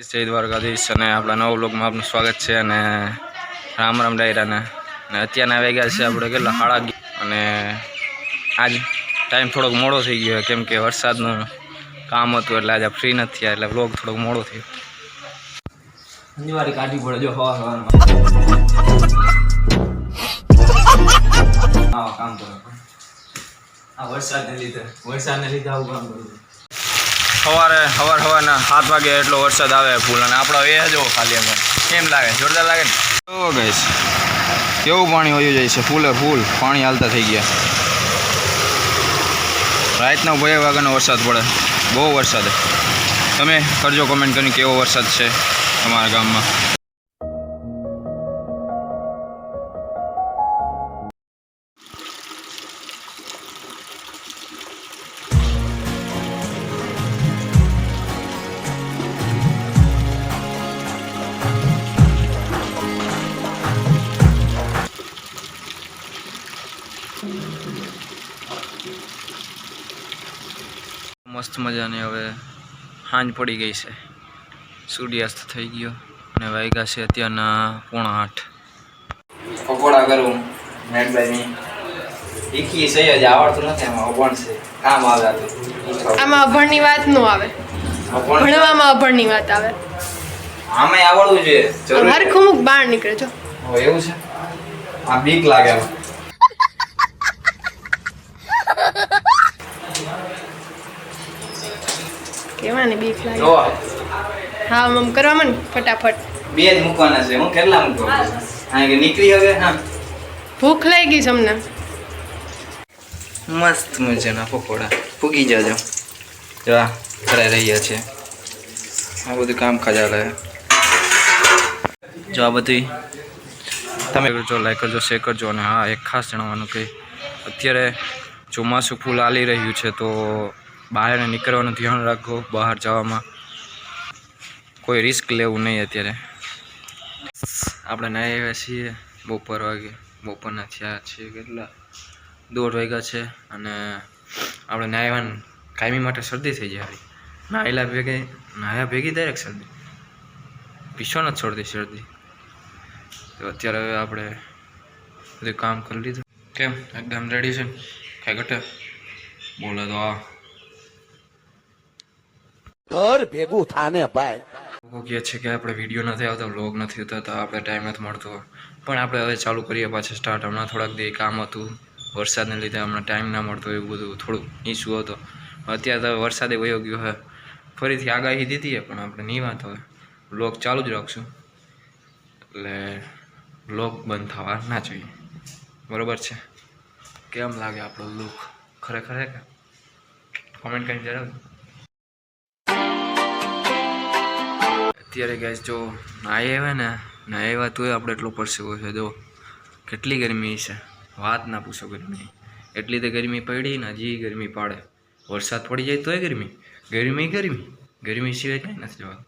જય દ્વારકાધીશ અને આપણા નવ લોકમાં આપનું સ્વાગત છે અને રામ રામ ડાયરાને. અને અત્યારના વાગ્યા છે આપણે કેટલા? હાળા અને આજ ટાઈમ થોડોક મોડો થઈ ગયો કેમ કે વરસાદનું કામ હતું એટલે આજે ફ્રી નથી થયા, એટલે બ્લોગ થોડોક મોડો થયો. આ વરસાદને લીધે વરસાદને લીધે આવું કામ કરું. સવારે સવાર સવારના સાત વાગે એટલો વરસાદ આવે ફૂલ અને આપણો એ જો ખાલી એમ કેમ લાગે? જોરદાર લાગે ને? તો ગઈશ કેવું પાણી વયું જાય છે? ફૂલે ફૂલ, પાણી હાલતા થઈ ગયા. રાતનો બે વાગ્યાનો વરસાદ પડે. બહુ વરસાદ. તમે કરજો કમેન્ટ કરીને કેવો વરસાદ છે તમારા ગામમાં. મસ્ત મજાની હવે હાંજ પડી ગઈ છે. સૂર્યાસ્ત થઈ ગયો અને વાગ્યા છે અત્યારના પોણા આઠ. પકોડા કરું મેડબાઈની. શીખી છે જ આવડતું નથી એમાં અભણ છે. કામ આવે આ આમાં અભણની વાત ન આવે. અભણ? ભણવામાં અભણની વાત આવે. આમાંય આવડવું જોઈએ. હરખું બહાર નીકળે છો એવું છે? આ બીક લાગે એમાં કેવાની બીક લાગે? જો હા મમ કરવામાં ને ફટાફટ. બે જ મૂકવાના છે. હું કેટલા મૂકવા હા કે નીકળી હવે? હા. ભૂખ લાગી ગઈ છે અમને. મસ્ત મજાના પકોડા. ફૂગી જાજો. જો આ કરાઈ રહ્યા છે. આ બધું કામ ખજાલે. જો આ બધી તમે કરજો લાઈક કરજો શેર કરજો. અને હા એક ખાસ જણાવવાનું કે અત્યારે ચોમાસું ફૂલ આલી રહ્યું છે તો બહાર નીકળવાનું ધ્યાન રાખો, બહાર જવામાં. કોઈ રિસ્ક લેવું નહીં અત્યારે. આપણે નાહી આવ્યા છીએ બપોર વાગે. બપોરના થયા છે કેટલા? દોઢ વાગ્યા છે અને આપણે નાહ્યા કાયમી માટે શરદી થઈ જાય. નાહેલા ભેગી, નાહ્યા ભેગી દરેક શરદી. પીછો નથી છોડતી શરદી. તો અત્યારે હવે આપણે બધું કામ કરી લીધું. કેમ? એકદમ રેડી છે? ખાઈ ઘટે બોલે તો આ ઘર ભેગું થાને ભાઈ. કહે છે કે આપણે વીડિયો નથી આવતા વ્લોગ નથી થતા આપણે ટાઈમ નથી મળતો. પણ આપણે હવે ચાલુ કરીએ પાછા સ્ટાર્ટ હમણાં થોડાક દે કામ હતું, વરસાદને લીધે હમણાં ટાઈમ ના મળતો એવું બધું થોડુંક ઇસ્યુ હતો. અત્યારે તો વરસાદે વયો ગયો હવે ફરીથી આગાહી દીધી પણ આપણે નહીં વાત હવે વ્લોગ ચાલુ જ રાખશું. એટલે વ્લોગ બંધ થવા ના જોઈએ. બરાબર છે? કેમ લાગે આપણો લુક ખરેખર કે? કોમેન્ટ કરીને જણાવજો. અત્યારે ગેસ જો નાહી આવ્યા ને, નાહી આવ્યા તોય આપણે એટલો પરસેવો છે. જો, કેટલી ગરમી છે. વાત ના પૂછો ગરમી. એટલી તો ગરમી પડી ને હજી ગરમી પાડે. વરસાદ પડી જાય તોય ગરમી. ગરમી ગરમી. ગરમી સિવાય કાંઈ નથી જવાનું